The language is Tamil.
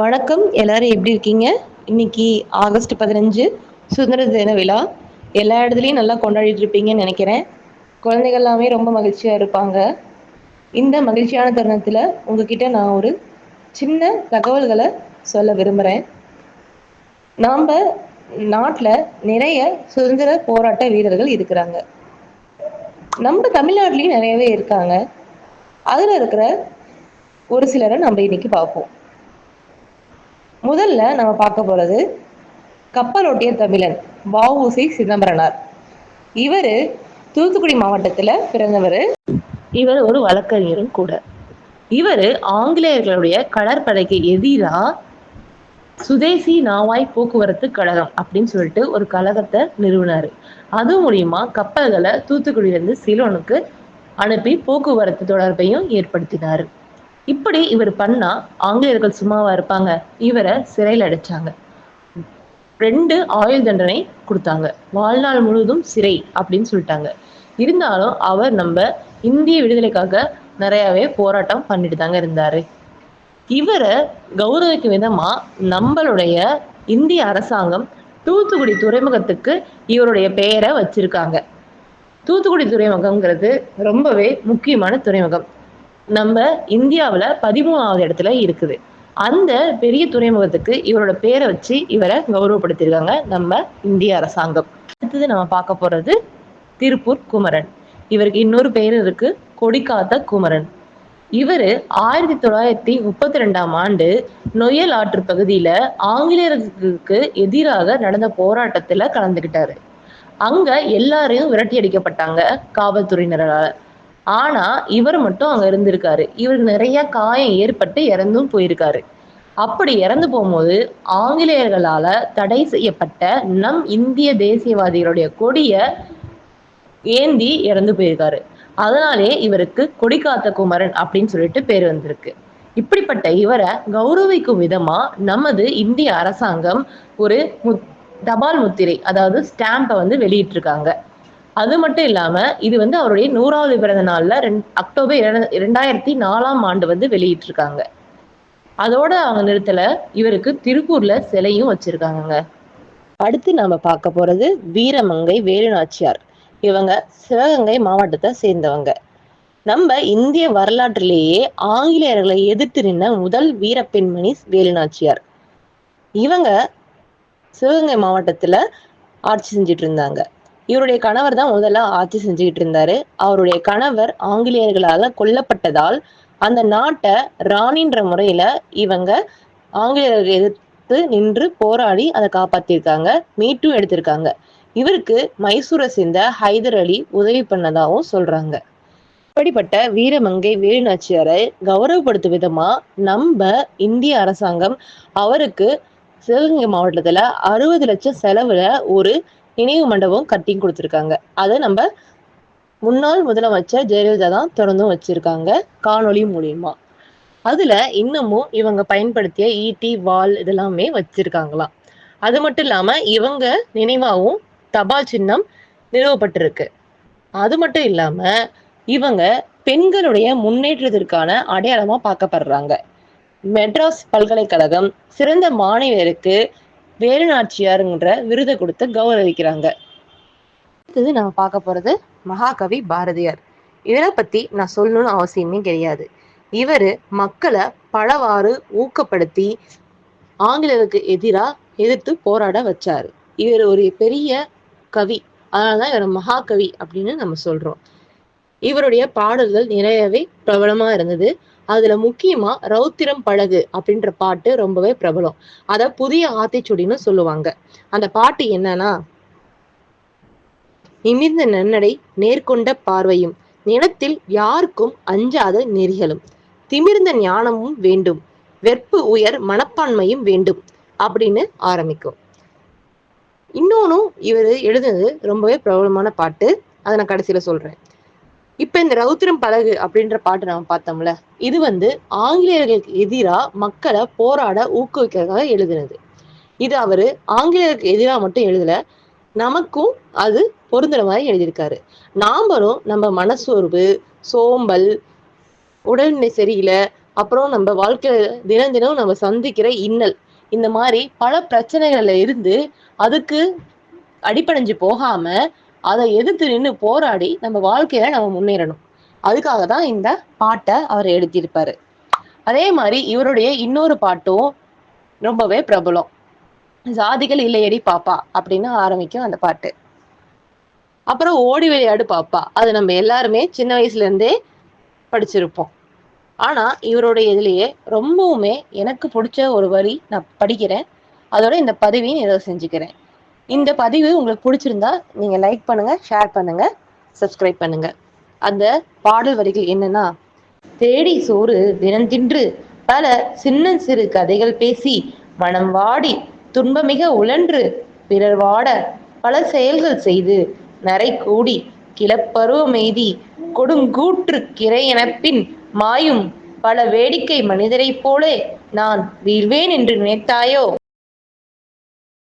வணக்கம். எல்லாரும் எப்படி இருக்கீங்க? இன்னைக்கு ஆகஸ்ட் பதினஞ்சு சுதந்திர தின விழா. எல்லா இடத்துலையும் நல்லா கொண்டாடிட்டு இருப்பீங்கன்னு நினைக்கிறேன். குழந்தைகள் எல்லாமே ரொம்ப மகிழ்ச்சியா இருப்பாங்க. இந்த மகிழ்ச்சியான தருணத்தில் உங்ககிட்ட நான் ஒரு சின்ன தகவல்களை சொல்ல விரும்புகிறேன் நாம் நாட்டில் நிறைய சுதந்திர போராட்ட வீரர்கள் இருக்கிறாங்க. நம்ம தமிழ்நாட்டிலையும் நிறையவே இருக்காங்க. அதில் இருக்கிற ஒரு சிலரை நம்ம இன்னைக்கு பார்ப்போம். முதல்ல நம்ம பார்க்க போறது கப்பலோட்டிய தமிழன் வஉசி சிதம்பரனார். இவர் தூத்துக்குடி மாவட்டத்தில் பிறந்தவர். இவர் ஒரு வழக்கறிஞரும் கூட. இவர் ஆங்கிலேயர்களுடைய கடற்படைக்கு எதிராக சுதேசி நாவாய் போக்குவரத்து கழகம் அப்படின்னு சொல்லிட்டு ஒரு கழகத்தை நிறுவினார். அது மூலியமா கப்பல்களை தூத்துக்குடியிலிருந்து சிலோனுக்கு அனுப்பி போக்குவரத்து தொடர்பையும் ஏற்படுத்தினார். இப்படி இவர் பண்ணா ஆங்கிலேயர்கள் சும்மாவா இருப்பாங்க. இவரை சிறையில் அடைச்சாங்க. ரெண்டு ஆயுள் தண்டனை கொடுத்தாங்க. வாழ்நாள் முழுவதும் சிறை அப்படின்னு சொல்லிட்டாங்க. இருந்தாலும் அவர் நம்ம இந்திய விடுதலைக்காக நிறையாவே போராட்டம் பண்ணிட்டு தாங்க இருந்தாரு. இவரை கௌரவிக்கும் விதமா நம்மளுடைய இந்திய அரசாங்கம் தூத்துக்குடி துறைமுகத்துக்கு இவருடைய பெயரை வச்சிருக்காங்க. தூத்துக்குடி துறைமுகம்ங்கிறது ரொம்பவே முக்கியமான துறைமுகம். நம்ம இந்தியாவில் பதிமூணாவது இடத்துல இருக்குது. அந்த பெரிய துறைமுகத்துக்கு இவரோட பேரை வச்சு இவரை கௌரவப்படுத்தியிருக்காங்க நம்ம இந்திய அரசாங்கம். அடுத்தது நம்ம பார்க்க போறது திருப்பூர் குமரன். இவருக்கு இன்னொரு பேர் இருக்கு கொடிக்காத்த குமரன். இவர் ஆயிரத்தி தொள்ளாயிரத்தி முப்பத்தி ரெண்டாம் ஆண்டு நொயல் ஆற்று பகுதியில ஆங்கிலேயர்களுக்கு எதிராக நடந்த போராட்டத்துல கலந்துக்கிட்டாரு அங்க எல்லாரையும் விரட்டி அடிக்கப்பட்டாங்க காவல்துறையினரால். ஆனா இவர் மட்டும் அங்க இருந்திருக்காரு. இவருக்கு நிறைய காயம் ஏற்பட்டு இறந்தும் போயிருக்காரு. அப்படி இறந்து போகும்போது ஆங்கிலேயர்களால தடை செய்யப்பட்ட நம் இந்திய தேசியவாதிகளுடைய கொடிய ஏந்தி இறந்து போயிருக்காரு. அதனாலே இவருக்கு கொடிக்காத்த குமரன் அப்படின்னு சொல்லிட்டு பேர் வந்திருக்கு. இப்படிப்பட்ட இவரை கௌரவிக்கும் விதமா நமது இந்திய அரசாங்கம் ஒரு தபால் முத்திரை அதாவது ஸ்டாம்பை வந்து வெளியிட்டிருக்காங்க. அது மட்டும் இல்லாம இது வந்து அவருடைய நூறாவது பிறந்த நாள்ல ரெண்டு அக்டோபர் இரண்டாயிரத்தி நாலாம் ஆண்டு வந்து வெளியிட்டிருக்காங்க. அதோட அவங்க நிறுத்தல இவருக்கு திருப்பூர்ல சிலையும் வச்சிருக்காங்க அடுத்து நாம பார்க்க போறது வீரமங்கை வேலுநாச்சியார். இவங்க சிவகங்கை மாவட்டத்தை சேர்ந்தவங்க. நம்ம இந்திய வரலாற்றிலேயே ஆங்கிலேயர்களை எதிர்த்து நின்ன முதல் வீர பெண்மணி வேலுநாச்சியார். இவங்க சிவகங்கை மாவட்டத்துல ஆட்சி செஞ்சுட்டு இருந்தாங்க. இவருடைய கணவர் தான் முதல்ல ஆட்சி செஞ்சுக்கிட்டு இருந்தாரு. அவருடைய கணவர் ஆங்கிலேயர்களால கொல்லப்பட்டதால் அந்த நாட்டை ராணின்ற முறையில இவங்க ஆங்கிலேயர்கள் எதிர்த்து நின்று போராடி அதை காப்பாத்திருக்காங்க. மீட்டும் எடுத்திருக்காங்க. இவருக்கு மைசூரை சேர்ந்த ஹைதர் அலி உதவி பண்ணதாகவும் சொல்றாங்க. இப்படிப்பட்ட வீரமங்கை வேலுநாச்சியாரை கௌரவப்படுத்தும் விதமா நம்ம இந்திய அரசாங்கம் அவருக்கு சிவகங்கை மாவட்டத்துல அறுபது லட்சம் செலவுல ஒரு நினைவு மண்டபம் கட்டி கொடுத்துருக்காங்க. அதை நம்ம முன்னாள் முதலமைச்சர் ஜெயலலிதா தான் திறந்தும் வச்சிருக்காங்க காணொலி மூலியமா. அதுல இன்னமும் இவங்க பயன்படுத்திய ஈட்டி வால் இதெல்லாமே வச்சிருக்காங்களாம். அது மட்டும் இல்லாம இவங்க நினைவாகவும் தபால் சின்னம் நிறுவப்பட்டிருக்கு. அது மட்டும் இல்லாம இவங்க பெண்களுடைய முன்னேற்றத்திற்கான அடையாளமா பார்க்கப்படுறாங்க. மெட்ராஸ் பல்கலைக்கழகம் சிறந்த மாணவியருக்கு வேலுநாச்சியாருங்கிற விருதை கொடுத்து கௌரவிக்கிறாங்க. அடுத்தது நம்ம பார்க்க போறது மகாகவி பாரதியார். இவரை பத்தி நான் சொல்லணும்னு அவசியமே கிடையாது. இவர் மக்களை பலவாறு ஊக்கப்படுத்தி ஆங்கிலருக்கு எதிராக எதிர்த்து போராட வச்சாரு. இவர் ஒரு பெரிய கவி. அதனாலதான் இவர் மகாகவி அப்படின்னு நம்ம சொல்றோம். இவருடைய பாடல்கள் நிறையவே பிரபலமா இருந்தது. அதுல முக்கியமா ரௌத்திரம் பழகு அப்படின்ற பாட்டு ரொம்பவே பிரபலம். அத புதிய ஆத்திச்சுடின்னு சொல்லுவாங்க. அந்த பாட்டு என்னன்னா நிமிர்ந்த நன்னடை நேர்கொண்ட பார்வையும் நிலத்தில் யாருக்கும் அஞ்சாத நெறிகளும். திமிர்ந்த ஞானமும் வேண்டும். வெற்பு உயர் மனப்பான்மையும் வேண்டும். அப்படின்னு ஆரம்பிக்கும். இன்னொன்னும் இவர் எழுதுனது ரொம்பவே பிரபலமான பாட்டு. அதை நான் கடைசியில சொல்றேன். இப்ப இந்த ரௌத்திரம் படகு அப்படின்ற பாட்டு நம்ம பார்த்தோம்ல இது வந்து ஆங்கிலேயர்களுக்கு எதிராக மக்களை போராட ஊக்குவிக்கிறதுக்காக எழுதுனது. இது அவரு ஆங்கிலேயருக்கு எதிராக மட்டும் எழுதல நமக்கும் அது பொருந்துற மாதிரி எழுதியிருக்காரு. நாமளும் நம்ம மனசோர்வு சோம்பல் உடல்நிலை சரியில்லை அப்புறம் நம்ம வாழ்க்கையில தினம் தினம் நம்ம சந்திக்கிற இன்னல் இந்த மாதிரி பல பிரச்சனைகள்ல இருந்து அதுக்கு அடிப்படைஞ்சு போகாம அதை எதிர்த்து நின்று போராடி நம்ம வாழ்க்கையில நம்ம முன்னேறணும். அதுக்காக தான் இந்த பாட்டை அவர் எழுதியிருப்பாரு. அதே மாதிரி இவருடைய இன்னொரு பாட்டும் ரொம்பவே பிரபலம். ஜாதிகள் இல்லையடி பாப்பா அப்படின்னு ஆரம்பிக்கும் அந்த பாட்டு. அப்புறம் ஓடி விளையாடு பாப்பா. அது நம்ம எல்லாருமே சின்ன வயசுல இருந்தே படிச்சிருப்போம். ஆனா இவருடைய இதுலயே ரொம்பவுமே எனக்கு பிடிச்ச ஒரு வரி நான் படிக்கிறேன். அதோட இந்த பதிவையும் ஏதோ செஞ்சுக்கிறேன். இந்த பதிவு உங்களுக்கு பிடிச்சிருந்தா நீங்க லைக் பண்ணுங்க ஷேர் பண்ணுங்க சப்ஸ்கிரைப் பண்ணுங்க. அந்த பாடல் வரிகள் என்னன்னா தேடி சோறு தினந்தின்று பல சின்ன சிறு கதைகள் பேசி மனம் வாடி துன்பமிக உழன்று பிறர் வாட பல செயல்கள் செய்து நரை கூடி கிளப்பருவமெய்தி கொடுங்கூற்று கிரையெனப்பின் மாயும் பல வேடிக்கை மனிதரைப் போலே நான் வீழ்வேன் என்று நினைத்தாயோ?